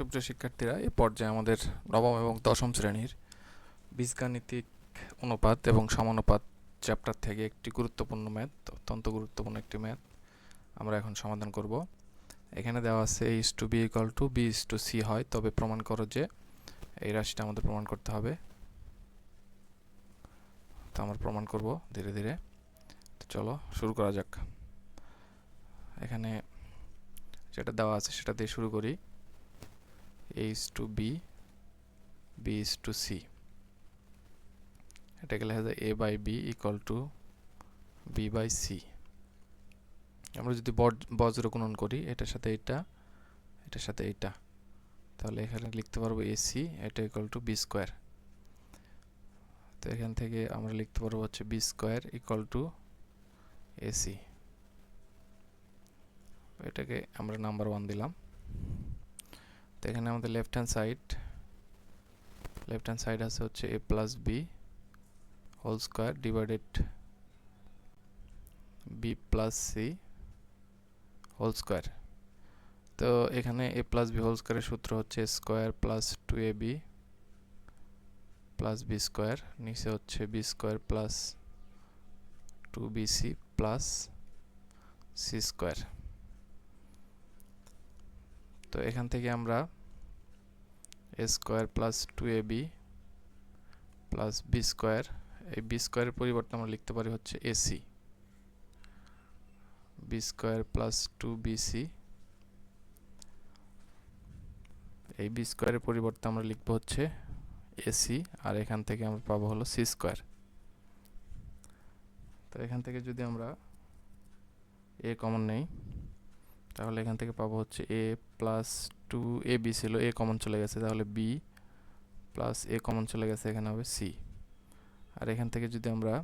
সুপ্রিয় শিক্ষার্থীরা এই পর্যায়ে আমাদের নবম এবং দশম শ্রেণির বীজগাণিতিক অনুপাত এবং সমানুপাত চ্যাপ্টার থেকে একটি গুরুত্বপূর্ণ ম্যাথ অত্যন্ত গুরুত্বপূর্ণ একটি ম্যাথ আমরা এখন সমাধান করব। এখানে দেওয়া আছে h to b equal to b is to c হয়, তবে প্রমাণ করো যে এই রাশিটা আমাদের প্রমাণ করতে হবে। তো আমরা প্রমাণ করব ধীরে ধীরে। তো চলো শুরু করা যাক। এখানে যেটা দেওয়া আছে সেটা দিয়ে শুরু করি। H to b b is to c এটাকে লেখা যায় a by b equal to b by c আমরা যদি বজ্র গুণন করি, এটার সাথে এটা, এটার সাথে এটা, তাহলে এখানে লিখতে পারব এসি এটা ইকুয়াল টু বি স্কোয়ার তো এখান থেকে আমরা লিখতে পারব হচ্ছে b square equal to a c এটাকে আমরা নাম্বার ওয়ান দিলাম। তো এখানে আমাদের left hand side left hand side আছে হচ্ছে a plus b whole square divided b plus c whole square তো এখানে এ প্লাস বি হোল স্কোয়ারের সূত্র হচ্ছে square plus two a b plus b square নিচে হচ্ছে b square plus two b c plus c square তো এখান থেকে আমরা a square plus two a b plus b square, এই বি স্কোয়ারের পরিবর্তে আমরা লিখতে পারি হচ্ছে a c b square plus two b c এই বি স্কোয়ারের পরিবর্তে আমরা লিখব হচ্ছে এসি আর এখান থেকে আমরা পাবো হলো সি স্কোয়ার। তো এখান থেকে যদি আমরা এ কমন নেই, তাহলে এখান থেকে পাবো হচ্ছে a plus two a b ছিল এ কমন চলে গেছে, তাহলে বি প্লাস এ কমন চলে গেছে, এখানে হবে সি আর এখান থেকে যদি আমরা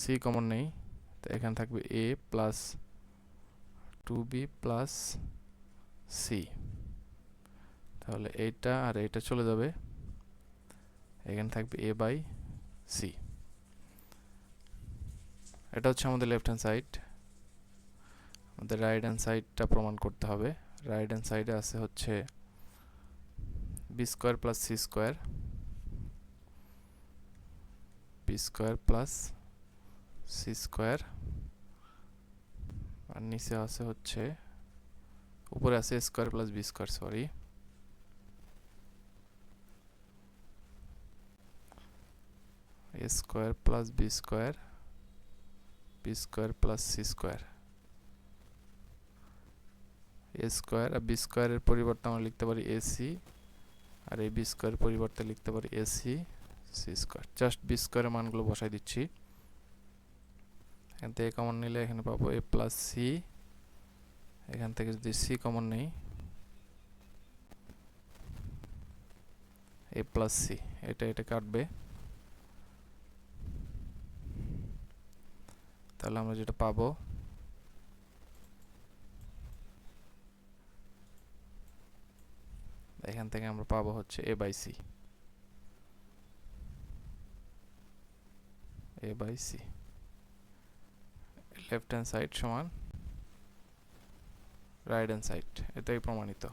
সি কমন নেই, তো এখানে থাকবে a plus two b plus c তাহলে এইটা আর এইটা চলে যাবে, এখানে থাকবে এ বাই সি এটা হচ্ছে আমাদের লেফট হ্যান্ড সাইড আমাদের রাইট হ্যান্ড সাইডটা প্রমাণ করতে হবে। রাইট হ্যান্ড সাইডে আছে হচ্ছে b square plus c square b square plus c square আর নিচে আছে হচ্ছে, উপরে আছে square plus b square sorry square plus b square b square plus c square a square R B স্কোয়ারের পরিবর্তে আমরা লিখতে পারি এসি আর এই বি স্কোয়ারের পরিবর্তে লিখতে পারি a c c square just b স্কোয়ারের মানগুলো বসাই দিচ্ছি। এখান থেকে কমন নিলে এখানে পাবো এ প্লাস সি এখান থেকে যদি সি কমন নেই এ প্লাস সি এটা এটা কাটবে। তাহলে আমরা যেটা পাবো এখান থেকে আমরা পাবো হচ্ছে a by c a by c left hand side সমান রাইট হ্যান্ড সাইড এটাই প্রমাণিত।